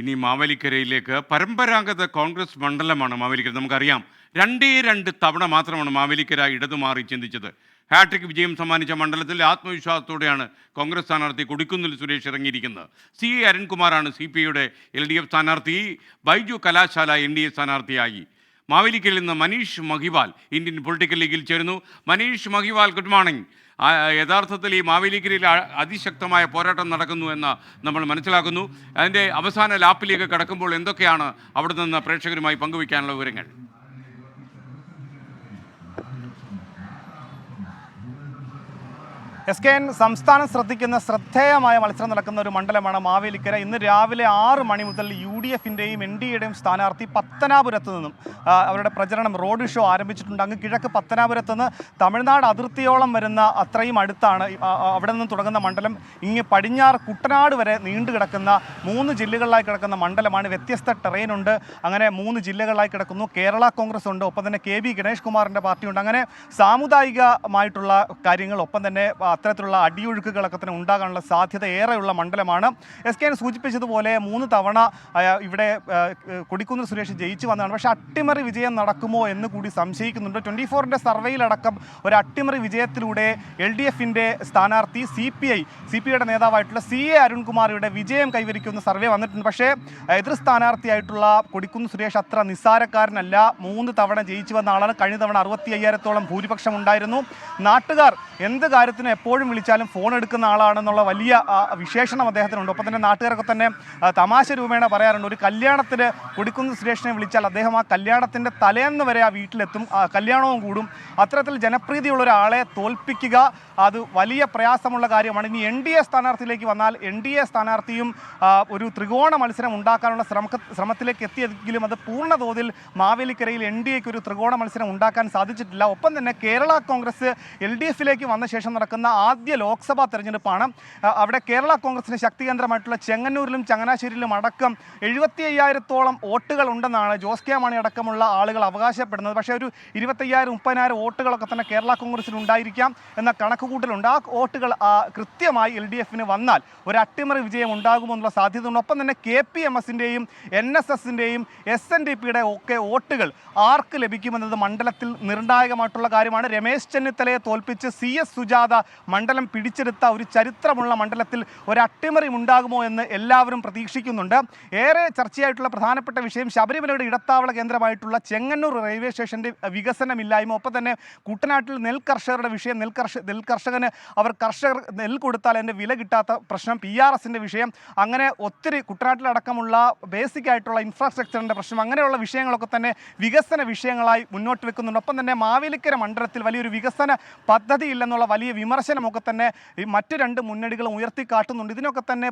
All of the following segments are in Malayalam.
ഇനി മാവേലിക്കരയിലേക്ക് പരമ്പരാഗത കോൺഗ്രസ് മണ്ഡലമാണ് മാവേലിക്കര. നമുക്കറിയാം രണ്ടേ രണ്ട് തവണ മാത്രമാണ് മാവേലിക്കര ഇടതുമാറി ചിന്തിച്ചത്. ഹാട്രിക് വിജയം സമ്മാനിച്ച മണ്ഡലത്തിൽ ആത്മവിശ്വാസത്തോടെയാണ് കോൺഗ്രസ് സ്ഥാനാർത്ഥി കൊടിക്കുന്നിൽ സുരേഷ് ഇറങ്ങിയിരിക്കുന്നത്. സി എ അരുൺകുമാറാണ് സി പി ഐയുടെ എൽ ഡി എഫ് സ്ഥാനാർത്ഥി. Baiju Kalasala N D A സ്ഥാനാർത്ഥിയായി. മാവേലിക്കരയിൽ നിന്ന് മനീഷ് മഹിവാൽ ഇന്ത്യൻ പൊളിറ്റിക്കൽ ലീഗിൽ ചേരുന്നു. മനീഷ് മഹിവാൽ ഗുഡ് മോർണിംഗ് യഥാർത്ഥത്തിൽ ഈ മാവേലിക്കരയിൽ അതിശക്തമായ പോരാട്ടം നടക്കുന്നു എന്ന് നമ്മൾ മനസ്സിലാക്കുന്നു. അതിന്റെ അവസാന ലാപ്പിലേക്ക് കടക്കുമ്പോൾ എന്തൊക്കെയാണ് അവിടെ നിന്ന് പ്രേക്ഷകരുമായി പങ്കുവയ്ക്കാനുള്ള വിവരങ്ങൾ? എസ് കെ എൻ സംസ്ഥാനം ശ്രദ്ധിക്കുന്ന ശ്രദ്ധേയമായ മത്സരം നടക്കുന്ന ഒരു മണ്ഡലമാണ് മാവേലിക്കര. ഇന്ന് രാവിലെ ആറ് മണി മുതൽ യു ഡി എഫിന്റെയും എൻ ഡി എയുടെയും സ്ഥാനാർത്ഥി പത്തനാപുരത്ത് നിന്നും അവരുടെ പ്രചരണം റോഡ് ഷോ ആരംഭിച്ചിട്ടുണ്ട്. അങ്ങ് കിഴക്ക് പത്തനാപുരത്ത് നിന്ന് തമിഴ്നാട് അതിർത്തിയോളം വരുന്ന അത്രയും അടുത്താണ് അവിടെ നിന്ന് തുടങ്ങുന്ന മണ്ഡലം. ഇങ്ങ് പടിഞ്ഞാറ് കുട്ടനാട് വരെ നീണ്ടു കിടക്കുന്ന മൂന്ന് ജില്ലകളിലായി കിടക്കുന്ന മണ്ഡലമാണ്. വ്യത്യസ്ത ടെറൈൻ ഉണ്ട്. അങ്ങനെ മൂന്ന് ജില്ലകളിലായി കിടക്കുന്നു. കേരള കോൺഗ്രസ് ഉണ്ട്. ഒപ്പം തന്നെ കെ ബി ഗണേഷ് കുമാറിന്റെ പാർട്ടിയുണ്ട്. അങ്ങനെ സാമുദായികമായിട്ടുള്ള കാര്യങ്ങൾ ഒപ്പം തന്നെ അത്തരത്തിലുള്ള അടിയൊഴുക്കുകളൊക്കെ തന്നെ ഉണ്ടാകാനുള്ള സാധ്യത ഏറെയുള്ള മണ്ഡലമാണ്. എസ് കെ സൂചിപ്പിച്ചതുപോലെ മൂന്ന് തവണ ഇവിടെ കൊടിക്കുന്നിൽ സുരേഷ് ജയിച്ചു വന്നതാണ്. പക്ഷേ അട്ടിമറി വിജയം നടക്കുമോ എന്ന് കൂടി സംശയിക്കുന്നുണ്ട്. ട്വന്റി ഫോറിന്റെ സർവേയിലടക്കം ഒരു അട്ടിമറി വിജയത്തിലൂടെ എൽ ഡി എഫിന്റെ സ്ഥാനാർത്ഥി C P I C P ഐയുടെ നേതാവായിട്ടുള്ള സി എ അരുൺകുമാറിയുടെ വിജയം കൈവരിക്കുന്ന സർവേ വന്നിട്ടുണ്ട്. പക്ഷേ എതിർ സ്ഥാനാർത്ഥിയായിട്ടുള്ള കൊടിക്കുന്ന് സുരേഷ് അത്ര നിസ്സാരക്കാരനല്ല. മൂന്ന് തവണ ജയിച്ചു വന്ന ആളാണ്. കഴിഞ്ഞ തവണ അറുപത്തി അയ്യായിരത്തോളം ഭൂരിപക്ഷം ഉണ്ടായിരുന്നു. നാട്ടുകാർ എന്ത് കാര്യത്തിനും എപ്പോഴും വിളിച്ചാലും ഫോൺ എടുക്കുന്ന ആളാണെന്നുള്ള വലിയ വിശേഷണം അദ്ദേഹത്തിനുണ്ട്. ഒപ്പം തന്നെ നാട്ടുകാരൊക്കെ തന്നെ തമാശ രൂപേണ പറയാറുണ്ട്. ഒരു കല്യാണത്തിന് കൊടിക്കുന്ന് സുരേഷിനെ വിളിച്ചാൽ അദ്ദേഹം ആ കല്യാണത്തിന്റെ തലേന്ന് വരെ ആ വീട്ടിലെത്തും കല്യാണവും കൂടും. അത്തരത്തിൽ ജനപ്രീതിയുള്ള ഒരാളെ തോൽപ്പിക്കുക അത് വലിയ പ്രയാസമുള്ള കാര്യമാണ്. ഇനി എൻ ഡി എ സ്ഥാനാർത്ഥിയിലേക്ക് വന്നാൽ എൻ ഡി എ സ്ഥാനാർത്ഥിയും ഒരു ത്രികോണ മത്സരം ഉണ്ടാക്കാനുള്ള ശ്രമ ശ്രമത്തിലേക്ക് എത്തിയെങ്കിലും അത് പൂർണ തോതിൽ മാവേലിക്കരയിൽ എൻ ഡി എക്ക് ഒരു ത്രികോണ മത്സരം ഉണ്ടാക്കാൻ സാധിച്ചിട്ടില്ല. ഒപ്പം തന്നെ കേരള കോൺഗ്രസ് എൽ ഡി എഫിലേക്ക് വന്ന ശേഷം നടക്കുന്ന ആദ്യ ലോക്സഭാ തെരഞ്ഞെടുപ്പാണ്. അവിടെ കേരള കോൺഗ്രസിന് ശക്തി കേന്ദ്രമായിട്ടുള്ള ചെങ്ങന്നൂരിലും ചങ്ങനാശ്ശേരിയിലും അടക്കം എഴുപത്തി അയ്യായിരത്തോളം വോട്ടുകൾ ഉണ്ടെന്നാണ് ജോസ് കെ മാണി അടക്കമുള്ള ആളുകൾ അവകാശപ്പെടുന്നത്. പക്ഷേ ഒരു ഇരുപത്തയ്യായിരം മുപ്പതിനായിരം വോട്ടുകളൊക്കെ തന്നെ കേരള കോൺഗ്രസിന് ഉണ്ടായിരിക്കാം എന്ന കണക്കുകൂട്ടലുണ്ട്. ആ വോട്ടുകൾ കൃത്യമായി എൽ ഡി എഫിന് വന്നാൽ ഒരു അട്ടിമറി വിജയം ഉണ്ടാകുമെന്നുള്ള സാധ്യതയുണ്ട്. ഒപ്പം തന്നെ കെ പി എം എസിന്റെയും എൻ എസ് എസിന്റെയും എസ് എൻ ഡി പിയുടെ ഒക്കെ വോട്ടുകൾ ആർക്ക് ലഭിക്കുമെന്നത് മണ്ഡലത്തിൽ നിർണായകമായിട്ടുള്ള കാര്യമാണ്. രമേശ് ചെന്നിത്തലയെ തോൽപ്പിച്ച് സി എസ് സുജാത മണ്ഡലം പിടിച്ചെടുത്ത ഒരു ചരിത്രമുള്ള മണ്ഡലത്തിൽ ഒരു അട്ടിമറി ഉണ്ടാകുമോ എന്ന് എല്ലാവരും പ്രതീക്ഷിക്കുന്നുണ്ട്. ഏറെ ചർച്ചയായിട്ടുള്ള പ്രധാനപ്പെട്ട വിഷയം ശബരിമലയുടെ ഇടത്താവള കേന്ദ്രമായിട്ടുള്ള ചെങ്ങന്നൂർ റെയിൽവേ സ്റ്റേഷന്റെ വികസനമില്ലായ്മ ഒപ്പം തന്നെ കുട്ടനാട്ടിൽ നെൽകർഷകരുടെ വിഷയം നെൽ നെൽകർഷകന് നെൽ കർഷകന് അവർ കർഷകർ നെൽ കൊടുത്താൽ അതിന്റെ വില കിട്ടാത്ത പ്രശ്നം പി ആർ എസിന്റെ വിഷയം അങ്ങനെ ഒത്തിരി കുട്ടനാട്ടിലടക്കമുള്ള ബേസിക് ആയിട്ടുള്ള ഇൻഫ്രാസ്ട്രക്ചറിന്റെ പ്രശ്നം അങ്ങനെയുള്ള വിഷയങ്ങളൊക്കെ തന്നെ വികസന വിഷയങ്ങളായി മുന്നോട്ട് വെക്കുന്നുണ്ട്. ഒപ്പം തന്നെ മാവേലിക്കര മണ്ഡലത്തിൽ വലിയൊരു വികസന പദ്ധതി ഇല്ലെന്നുള്ള വലിയ വിമർശനമൊക്കെ തന്നെ ഈ മറ്റ് രണ്ട് മുന്നണികളും ഉയർത്തിക്കാട്ടുന്നുണ്ട്. ഇതിനൊക്കെ തന്നെ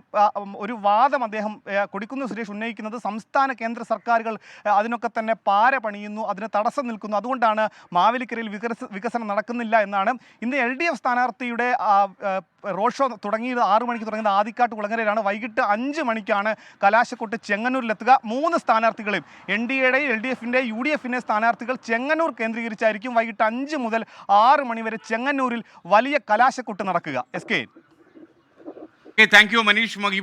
ഒരു വാദം അദ്ദേഹം കൊടിക്കുന്ന്. സുരേഷ് ഉന്നയിക്കുന്നത് സംസ്ഥാന കേന്ദ്ര സർക്കാരുകൾ അതിനൊക്കെ തന്നെ പാര പണിയുന്നു അതിന് തടസ്സം നിൽക്കുന്നു. അതുകൊണ്ടാണ് മാവേലിക്കരയിൽ വികസ വികസനം നടക്കുന്നില്ല എന്നാണ് ഇന്ന് എൽ ഡി എഫ് സ്ഥാനാർത്ഥിയുടെ റോഡ് ഷോ തുടങ്ങിയത് ആറു മണിക്ക് തുടങ്ങിയത് ആദിക്കാട്ട് കുളങ്ങരയിലാണ്. വൈകിട്ട് അഞ്ച് മണിക്കാണ് കലാശക്കൊട്ട് ചെങ്ങന്നൂരിലെത്തുക. മൂന്ന് സ്ഥാനാർത്ഥികളെയും എൻ ഡി എയുടെ എൽ ഡി എഫിന്റെ യു ഡി എഫിന്റെ സ്ഥാനാർത്ഥികൾ ചെങ്ങന്നൂർ കേന്ദ്രീകരിച്ചായിരിക്കും. വൈകിട്ട് അഞ്ച് മുതൽ ആറ് മണിവരെ ചെങ്ങന്നൂരിൽ വലിയ കലാശക്കൊട്ട് നടക്കുക. S K. Thank you Manish Mahi